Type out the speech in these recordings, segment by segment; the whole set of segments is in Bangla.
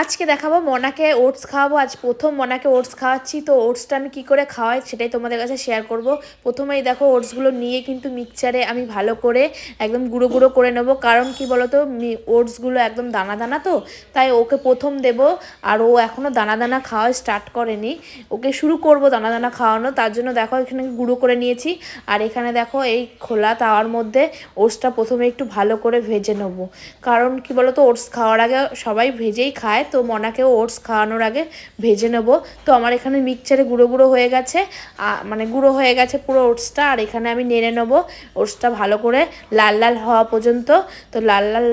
আজকে দেখাবো, মনাকে ওটস খাওয়াবো। আজ প্রথম মনাকে ওটস খাওয়াচ্ছি। তো ওটসটা আমি কি করে খাওয়াই সেটাই তোমাদের কাছে শেয়ার করব। প্রথমেই দেখো, ওটসগুলো নিয়ে কিন্তু মিক্সচারে আমি ভালো করে একদম গুঁড়ো গুঁড়ো করে নেব। কারণ কি বলতো ওটসগুলো একদম দানা দানা তো, তাই ওকে প্রথম দেব। আর ও এখনও দানা দানা খাওয়া স্টার্ট করেনি। ওকে শুরু করব দানা দানা খাওয়ানো। তার জন্য দেখো, এখানে গুঁড়ো করে নিয়েছি। আর এখানে দেখো, এই খোলা তাওয়ার মধ্যে ওটসটা প্রথমে একটু ভালো করে ভেজে নেব। কারণ কি বলতো, ওটস খাওয়ার আগে সবাই ভেজেই খায়। তো মনাকেও ওটস খাওয়ানোর আগে ভেজে নেব। তো আমার এখানে মিক্সচারে গুঁড়ো গুঁড়ো হয়ে গেছে। মানে গুঁড়ো হয়ে গেছে পুরো ওটসটা। আর এখানে আমি নেড়ে নেব ওটসটা ভালো করে লাল লাল হওয়া পর্যন্ত। তো লাল লাল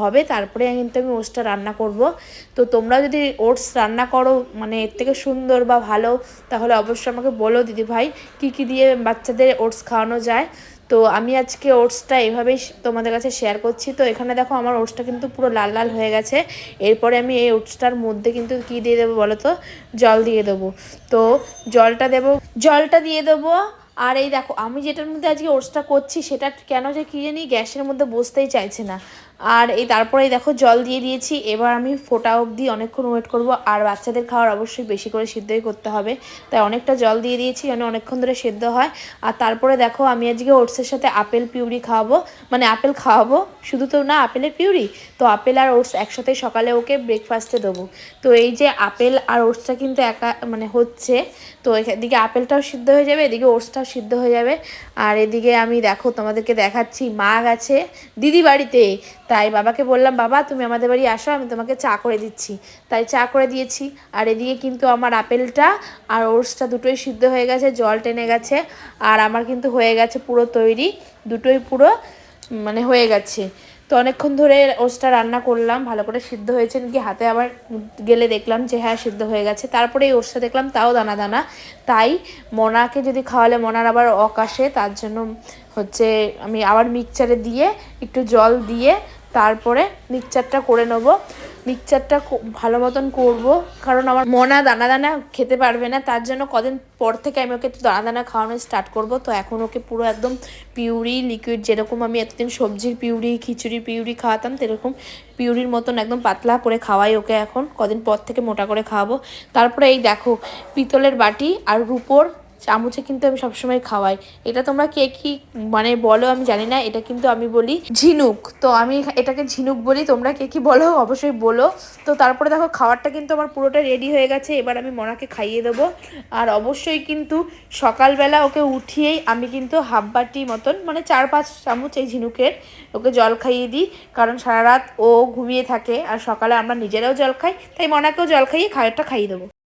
হবে। তারপরে কিন্তু আমি ওটসটা রান্না করব। তো তোমরা যদি ওটস রান্না করো মানে এর থেকে সুন্দর বা ভালো, তাহলে অবশ্যই আমাকে বলো দিদি ভাই কী কী দিয়ে বাচ্চাদের ওটস খাওয়ানো যায়। তো আমি আজকে ওটসটা এভাবেই তোমাদের কাছে শেয়ার করছি। তো এখানে দেখো আমার ওটসটা কিন্তু পুরো লাল লাল হয়ে গেছে। এরপরে আমি এই ওটসটার মধ্যে কিন্তু কি দিয়ে দেবো বলো তো? জল দিয়ে দেবো। তো জলটা দেবো, জলটা দিয়ে দেবো। আর এই দেখো, আমি যেটার মধ্যে আজকে ওটসটা করছি, সেটা কেন যে কী জানি গ্যাসের মধ্যে বসতেই চাইছে না। আর এই তারপরে দেখো জল দিয়ে দিয়েছি। এবার আমি ফোটা অবধি অনেকক্ষণ ওয়েট করব। আর বাচ্চাদের খাওয়ার অবশ্যই বেশি করে সিদ্ধই করতে হবে। তাই অনেকটা জল দিয়ে দিয়েছি যেন অনেকক্ষণ ধরে সেদ্ধ হয়। আর তারপরে দেখো আমি আজকে ওটসের সাথে আপেল পিউরি খাওয়াবো। মানে আপেল খাওয়াবো। শুধু তো না, আপেলের পিউরি। তো আপেল আর ওটস একসাথে সকালে ওকে ব্রেকফাস্টে দেবো। তো এই যে আপেল আর ওটসটা কিন্তু একা মানে হচ্ছে। তো এদিকে আপেলটাও সিদ্ধ হয়ে যাবে, এদিকে ওটসটাও সিদ্ধ হয়ে যাবে। আর এদিকে আমি দেখো তোমাদেরকে দেখাচ্ছি, মা গেছে দিদি বাড়িতে। তাই বাবাকে বললাম, বাবা, তুমি আমাদের বাড়ি আসো, আমি তোমাকে চা করে দিচ্ছি। তাই চা করে দিয়েছি। আর এদিকে কিন্তু আমার আপেলটা আর ওটসটা দুটোই সিদ্ধ হয়ে গেছে, জল টেনে গেছে। আর আমার কিন্তু হয়ে গেছে পুরো তৈরি, দুটোই পুরো মানে হয়ে গেছে। তো অনেকক্ষণ ধরে ওটসটা রান্না করলাম, ভালো করে সিদ্ধ হয়েছে। নাকি হাতে আবার গেলে দেখলাম যে হ্যাঁ সিদ্ধ হয়ে গেছে। তারপরে এই ওটসটা দেখলাম, তাও দানা দানা তাই মনাকে যদি খাওয়ালে মনার আবার অকাশে, তার জন্য হচ্ছে আমি আবার মিক্সচারে দিয়ে, একটু জল দিয়ে তারপরে মিক্সচারটা করে নেব। মিক্সচারটা ভালো মতন করব, কারণ আমার মনা দানা দানা খেতে পারবে না, তার জন্য কদিন পর থেকে আমি ওকে একটু দানা দানা খাওয়ানো স্টার্ট করব। তো এখন ওকে পুরো একদম পিউরি লিকুইড যেরকম আমি এতদিন সবজির পিউরি খিচুড়ি পিউরি খাওয়াতাম, সেরকম পিউরির মতন একদম পাতলা করে খাওয়াই ওকে এখন, কদিন পর থেকে মোটা করে খাওয়াবো। তারপরে এই দেখো, পিতলের বাটি আর রুপোর চামচে কিন্তু আমি সবসময় খাওয়াই। এটা তোমরা কে কি মানে বলো আমি জানি না, এটা কিন্তু আমি বলি ঝিনুক। তো আমি এটাকে ঝিনুক বলি, তোমরা কে কি বলো অবশ্যই বলো। তো তারপরে দেখো খাবারটা কিন্তু আমার পুরোটা রেডি হয়ে গেছে, এবার আমি মনাকে খাইয়ে দেবো। আর অবশ্যই কিন্তু সকালবেলা ওকে উঠিয়েই আমি কিন্তু হাফ বাটি মতন মানে চার পাঁচ চামচ এই ঝিনুকের ওকে জল খাইয়ে দিই। কারণ সারা রাত ও ঘুমিয়ে থাকে, আর সকালে আমরা নিজেরাও জল খাই, তাই মনাকেও জল খাইয়ে খাবারটা খাইয়ে দেবো।